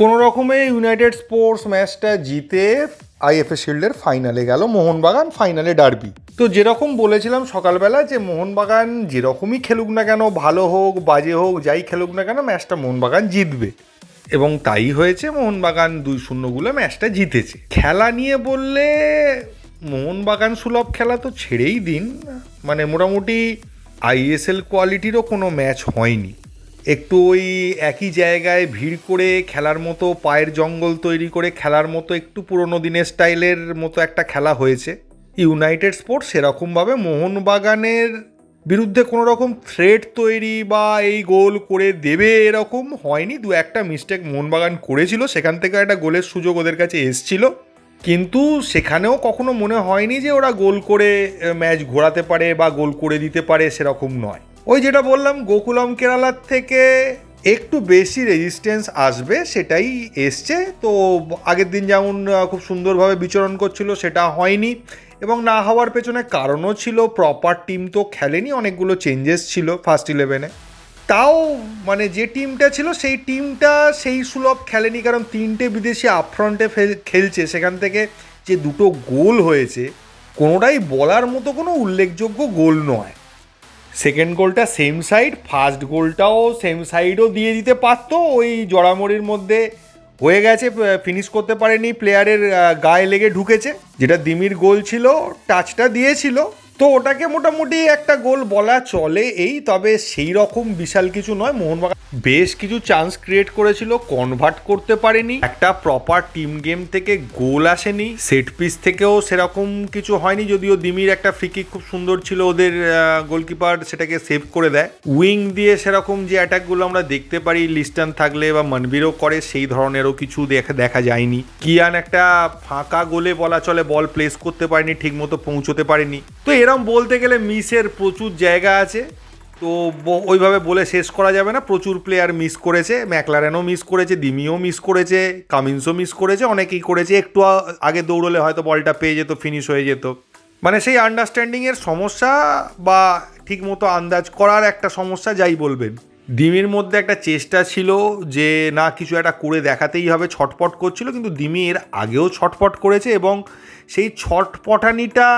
কোনো রকমে United sports ম্যাচটা জিতে আইএফএ শিল্ডের ফাইনালে গেল, মোহনবাগান ফাইনালে ডার্বি তো যেরকম বলেছিলাম সকালবেলা যে মোহনবাগান যেরকমই খেলুক না কেন, ভালো হোক, বাজে হোক, যাই খেলুক না কেন ম্যাচটা মোহনবাগান জিতবে। এবং তাই হয়েছে মোহনবাগান দুই শূন্যগুলো ম্যাচটা জিতেছে। খেলা নিয়ে বললে মোহনবাগান সুলভ খেলা তো ছেড়েই দিন। মানে মোটামুটি আইএসএল কোয়ালিটিরও কোনো ম্যাচ হয়নি। একটু ওই একই জায়গায় ভিড় করে খেলার মতো, পায়ের জঙ্গল তৈরি করে খেলার মতো একটু পুরোনো দিনের স্টাইলের মতো একটা খেলা হয়েছে। ইউনাইটেড স্পোর্টস সেরকমভাবে মোহনবাগানের বিরুদ্ধে কোনো রকম থ্রেট তৈরি বা এই গোল করে দেবে এরকম হয়নি। দু একটা মিস্টেক মোহনবাগান করেছিল, সেখান থেকে একটা গোলের সুযোগ ওদের কাছে এসছিল। কিন্তু সেখানেও কখনো মনে হয়নি যে ওরা গোল করে ম্যাচ ঘোরাতে পারে বা গোল করে দিতে পারে সেরকম নয়। ওই যেটা বললাম, গোকুলম কেরালার থেকে একটু বেশি রেজিস্ট্যান্স আসবে, সেটাই এসছে। তো আগের দিন যেমন খুব সুন্দরভাবে বিচরণ করছিল, সেটা হয়নি। এবং না হওয়ার পেছনে কারণও ছিল প্রপার টিম তো খেলেনি, অনেকগুলো চেঞ্জেস ছিল ফার্স্ট ইলেভেনে তাও মানে যে টিমটা ছিল, সেই টিমটা সেই সুলভ খেলেনি, কারণ তিনটে বিদেশি আপফ্রন্টে খেলছে। সেখান থেকে যে দুটো গোল হয়েছে, কোনোটাই বলার মতো কোনো উল্লেখযোগ্য গোল নয়। সেকেন্ড গোলটা সেম সাইড ফার্স্ট গোলটাও সেম সাইডও দিয়ে দিতে পারতো। ওই জড়ামড়ির মধ্যে হয়ে গেছে ফিনিশ করতে পারেনি প্লেয়ারের গায়ে লেগে ঢুকেছে। যেটা দিমির গোল ছিল টাচটা দিয়েছিল। তো ওটাকে মোটামুটি একটা গোল বলা চলে এই, তবে সেই রকম বিশাল কিছু নয়। মোহনবাগান বেশ কিছু চান্স ক্রিয়েট করেছিল কনভার্ট করতে পারেনি। একটা প্রপার টিম গেম থেকে গোল আসেনি। সেট পিস থেকেও সেরকম কিছু হয়নি, যদিও দিমির একটা ফ্রিকিক খুব সুন্দর ছিল ওদের গোলকিপার সেটাকে সেভ করে দেয়। উইং দিয়ে সেরকম যে অ্যাটাকগুলো আমরা দেখতে পারি লিস্টান থাকলে বা মনবীরও করে, সেই ধরনেরও কিছু দেখা দেখা যায়নি। কিয়ান একটা ফাঁকা গোলে বলা চলে বল প্লেস করতে পারেনি, ঠিকমতো পৌঁছতে পারেনি। তো এরম বলতে গেলে মিসের প্রচুর জায়গা আছে। তো ওইভাবে বলে শেষ করা যাবে না। প্রচুর প্লেয়ার মিস করেছে ম্যাকলারেনও মিস করেছে দিমিও মিস করেছে কামিন্সও মিস করেছে, অনেকেই করেছে। একটু আগে দৌড়লে হয়তো বলটা পেয়ে যেত ফিনিশ হয়ে যেত। মানে সেই আন্ডারস্ট্যান্ডিংয়ের সমস্যা বা ঠিকমতো আন্দাজ করার একটা সমস্যা যাই বলবেন। দিমির মধ্যে একটা চেষ্টা ছিল যে না, কিছু একটা করে দেখাতেই হবে, ছটপট করছিল, কিন্তু দিমি এর আগেও ছটপট করেছে এবং সেই ছটপটানিটা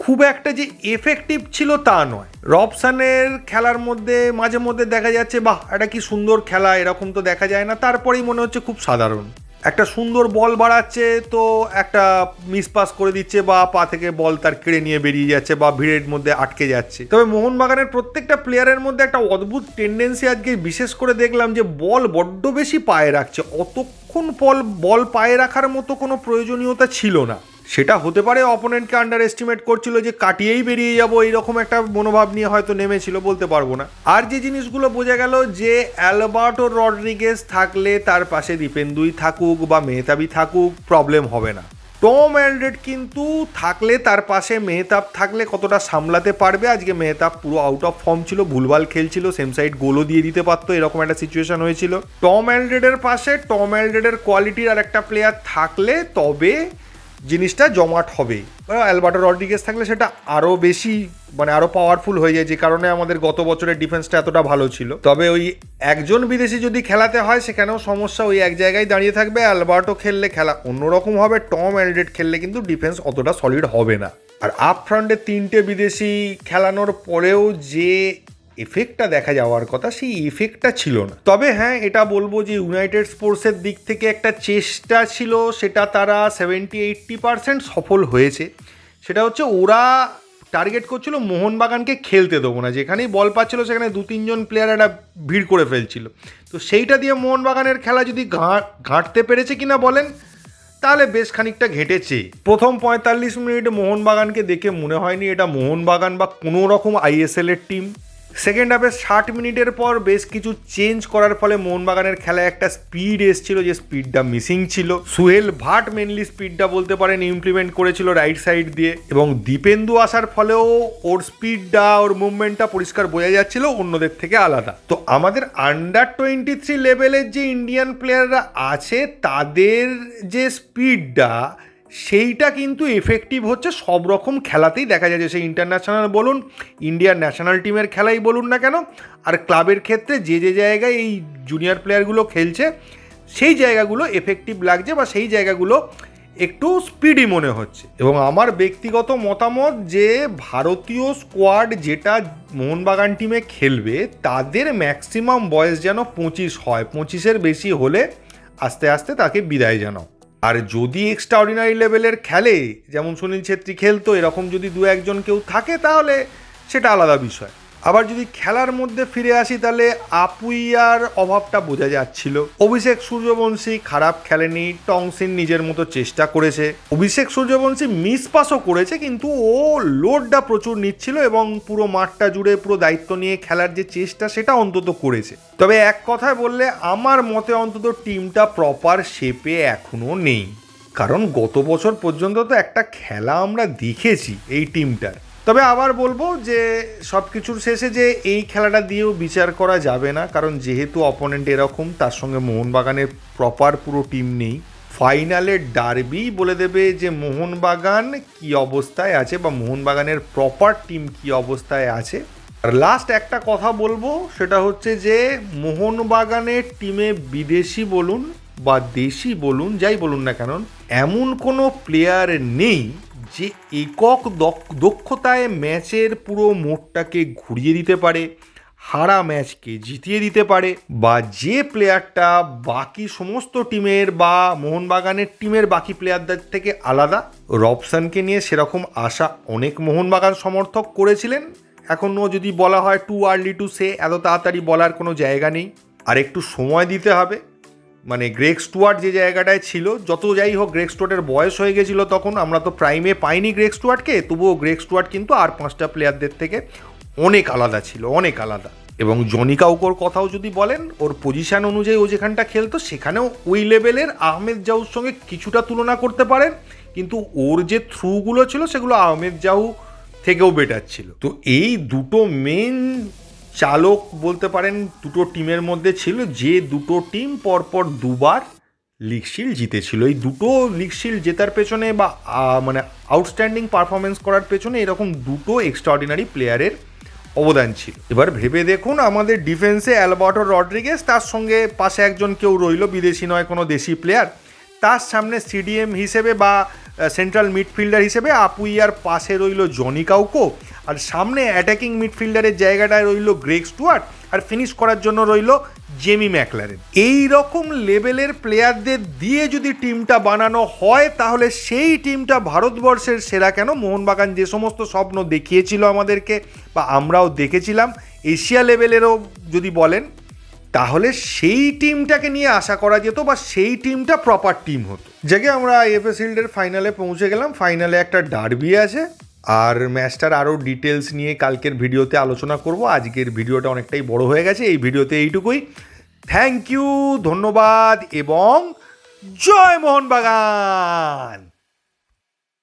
খুব একটা যে এফেক্টিভ ছিল তা নয়। রবসানের খেলার মধ্যে, মাঝে মধ্যে দেখা যাচ্ছে, বাহ, এটা কি সুন্দর খেলা, এরকম তো দেখা যায় না। তারপরেই মনে হচ্ছে খুব সাধারণ। একটা সুন্দর বল বাড়াচ্ছে, তো একটা মিস পাস করে দিচ্ছে বা পা থেকে বল তার কেড়ে নিয়ে বেরিয়ে যাচ্ছে বা ভিড়ের মধ্যে আটকে যাচ্ছে। তবে মোহনবাগানের প্রত্যেকটা প্লেয়ারের মধ্যে একটা অদ্ভুত টেন্ডেন্সি আজকে বিশেষ করে দেখলাম যে বল বড্ড বেশি পায়ে রাখছে। অতক্ষণ বল বল পায়ে রাখার মতো কোনো প্রয়োজনীয়তা ছিল না। সেটা হতে পারে অপোনেন্টকে আন্ডার এস্টিমেট করছিল যে কাটিয়েই বেরিয়ে যাব, এইরকম একটা মনোভাব নিয়ে হয়তো নেমেছিল বলতে পারব না। আর যে জিনিসগুলো বোঝা গেল যে অ্যালবার্টো রড্রিগেজ থাকলে তার পাশে দীপেন্দুই থাকুক বা মেহতাবি থাকুক প্রবলেম হবে না। টম অ্যালডেড কিন্তু থাকলে তার পাশে মেহতাব থাকলে কতটা সামলাতে পারবে? আজকে মেহতাব পুরো আউট অফ ফর্ম ছিল, ভুলভাল খেলছিল সেম সাইড গোলও দিয়ে দিতে পারতো, এরকম একটা সিচুয়েশন হয়েছিল। টম অ্যালডেডের পাশে, টম অ্যালডেডের কোয়ালিটির আর একটা প্লেয়ার থাকলে তবে জিনিসটা জমাট হবে অ্যালবার্টো রড্রিগেস থাকলে সেটা আরও বেশি মানে আরও পাওয়ারফুল হয়ে যায়, যে কারণে আমাদের গত বছরের ডিফেন্সটা এতটা ভালো ছিল। তবে ওই একজন বিদেশি যদি খেলাতে হয়, সেখানেও সমস্যা ওই এক জায়গায় দাঁড়িয়ে থাকবে। অ্যালবার্টো খেললে খেলা অন্যরকম হবে, টম অ্যালডেড খেললে কিন্তু ডিফেন্স অতটা সলিড হবে না। আর আপ ফ্রন্টে তিনটে বিদেশি খেলানোর পরেও যে এফেক্টটা দেখা যাওয়ার কথা, সেই এফেক্টটা ছিল না। তবে হ্যাঁ এটা বলব যে ইউনাইটেড স্পোর্টসের দিক থেকে একটা চেষ্টা ছিল, সেটা তারা সেভেন্টি এইট্টি পারসেন্ট সফল হয়েছে। সেটা হচ্ছে ওরা টার্গেট করছিল মোহনবাগানকে খেলতে দেবো না। যেখানেই বল পাচ্ছিল, সেখানে দু তিনজন প্লেয়ার একটা ভিড় করে ফেলছিল। তো সেইটা দিয়ে মোহনবাগানের খেলা যদি ঘাঁট ঘাঁটতে পেরেছে কিনা বলেন, তাহলে বেশ খানিকটা ঘেটেছে। প্রথম পঁয়তাল্লিশ মিনিট মোহনবাগানকে দেখে মনে হয়নি এটা মোহনবাগান বা কোনো রকম আইএসএল এর টিম সেকেন্ড হাফে ষাট মিনিটের পর বেশ কিছু চেঞ্জ করার ফলে মোহনবাগানের খেলায় একটা স্পিড এসছিল যে স্পিডটা মিসিং ছিল। সুহেল ভাট মেনলি স্পিডটা বলতে পারেন ইমপ্লিমেন্ট করেছিল রাইট সাইড দিয়ে এবং দীপেন্দু আসার ফলেও ওর স্পিডটা ওর মুভমেন্টটা পরিষ্কার বোঝা যাচ্ছিল, অন্যদের থেকে আলাদা। তো আমাদের আন্ডার টোয়েন্টি থ্রি লেভেলের যে ইন্ডিয়ান প্লেয়াররা আছে, তাদের যে স্পিডটা সেইটা কিন্তু এফেক্টিভ হচ্ছে সব রকম খেলাতেই দেখা যাচ্ছে সেই ইন্টারন্যাশনাল বলুন ইন্ডিয়ার ন্যাশনাল টিমের খেলাই বলুন না কেন, আর ক্লাবের ক্ষেত্রে যে যে জায়গায় এই জুনিয়র প্লেয়ারগুলো খেলছে, সেই জায়গাগুলো এফেক্টিভ লাগছে বা সেই জায়গাগুলো একটু স্পিডি মনে হচ্ছে। এবং আমার ব্যক্তিগত মতামত যে, ভারতীয় স্কোয়াড যেটা মোহনবাগান টিমে খেলবে, তাদের ম্যাক্সিমাম বয়স যেন পঁচিশ হয়, পঁচিশের বেশি হলে আস্তে আস্তে তাকে বিদায় জানাও। আর যদি এক্সট্রা অর্ডিনারি লেভেলের খেলে, যেমন সুনীল ছেত্রী খেলতো, এরকম যদি দু একজন কেউ থাকে তাহলে সেটা আলাদা বিষয়। আবার যদি খেলার মধ্যে ফিরে আসি, তাহলে আপুইয়ার অভাবটা বোঝা যাচ্ছিল। অভিষেক সূর্যবংশী খারাপ খেলেনি, টংসিন নিজের মতো চেষ্টা করেছে। অভিষেক সূর্যবংশী মিস পাসও করেছে, কিন্তু ও লোডটা প্রচুর নিচ্ছিল এবং পুরো মাঠটা জুড়ে পুরো দায়িত্ব নিয়ে খেলার যে চেষ্টা, সেটা অন্তত করেছে। তবে এক কথায় বললে, আমার মতে অন্তত টিমটা প্রপার শেপে এখনও নেই। কারণ গত বছর পর্যন্ত তো একটা খেলা আমরা দেখেছি এই টিমটার। তবে আবার বলব যে সব কিছুর শেষে যে এই খেলাটা দিয়েও বিচার করা যাবে না, কারণ যেহেতু অপোনেন্ট এরকম, তার সঙ্গে মোহনবাগানের প্রপার পুরো টিম নেই। ফাইনালে ডার্বি বলে দেবে যে মোহনবাগান কি অবস্থায় আছে বা মোহনবাগানের প্রপার টিম কি অবস্থায় আছে। আর লাস্ট একটা কথা বলব, সেটা হচ্ছে যে মোহনবাগানের টিমে বিদেশি বলুন বা দেশি বলুন, যাই বলুন না কেন, এমন কোনো প্লেয়ার নেই যে একক দক- দক্ষতায় ম্যাচের পুরো মোড়টাকে ঘুরিয়ে দিতে পারে, হারা ম্যাচকে জিতিয়ে দিতে পারে, বা যে প্লেয়ারটা বাকি সমস্ত টিমের বা মোহনবাগানের টিমের বাকি প্লেয়ারদের থেকে আলাদা, রবসানকে নিয়ে সেরকম আশা অনেক মোহনবাগান সমর্থক করেছিলেন। এখনও যদি বলা হয় টু আর্লি টু সে এত তাড়াতাড়ি বলার কোনো জায়গা নেই। আর একটু সময় দিতে হবে। মানে গ্রেক স্টুয়ার্ট যে জায়গাটায় ছিল, যত যাই হোক গ্রেক স্টুয়ার্টের বয়স হয়ে গেছিল তখন, আমরা তো প্রাইমে পাইনি গ্রেক স্টুয়ার্টকে তবুও গ্রেক স্টুয়ার্ট কিন্তু আর পাঁচটা প্লেয়ারদের থেকে অনেক আলাদা ছিল, অনেক আলাদা। এবং জনি কাউকোর কথাও যদি বলেন, ওর পজিশন অনুযায়ী ও যেখানটা খেলতো, সেখানেও ওই লেভেলের আহমেদ জাহুর সঙ্গে কিছুটা তুলনা করতে পারেন, কিন্তু ওর যে থ্রুগুলো ছিল, সেগুলো আহমেদ জাহু থেকেও বেটার ছিল। তো এই দুটো মেন চালক বলতে পারেন দুটো টিমের মধ্যে ছিল, যে দুটো টিম পরপর দুবার লিগ শিল্ড জিতেছিল। এই দুটো লিগ শিল্ড জেতার পেছনে বা মানে আউটস্ট্যান্ডিং পারফরমেন্স করার পেছনে এরকম দুটো এক্সট্রাঅর্ডিনারি প্লেয়ারের অবদান ছিল। এবার ভেবে দেখুন, আমাদের ডিফেন্সে অ্যালবার্টো রড্রিগেস তার সঙ্গে পাশে একজন কেউ রইল, বিদেশি নয়, কোনো দেশি প্লেয়ার তার সামনে সিডিএম হিসেবে বা সেন্ট্রাল মিডফিল্ডার হিসেবে আপুইয়ার পাশে রইল জনি কাউকো। আর সামনে অ্যাটাকিং মিডফিল্ডারের জায়গাটায় রইল গ্রেগ স্টুয়ার্ট আর ফিনিশ করার জন্য রইল জেমি ম্যাকলারেন এই রকম লেভেলের প্লেয়ারদের দিয়ে যদি টিমটা বানানো হয়, তাহলে সেই টিমটা ভারতবর্ষের সেরা কেন? মোহনবাগান যে সমস্ত স্বপ্ন দেখিয়েছিল আমাদেরকে বা আমরাও দেখেছিলাম, এশিয়া লেভেলেরও যদি বলেন, তাহলে সেই টিমটাকে নিয়ে আশা করা যেত বা সেই টিমটা প্রপার টিম হতো। যাকে আমরা আইএফএ শিল্ডের ফাইনালে পৌঁছে গেলাম। ফাইনালে একটা ডার্বি আছে। আর ম্যাচটার আরও ডিটেলস নিয়ে কালকের ভিডিওতে আলোচনা করব। আজকের ভিডিওটা অনেকটাই বড় হয়ে গেছে, এই ভিডিওতে এইটুকুই। থ্যাংক ইউ ধন্যবাদ এবং জয় মোহনবাগান!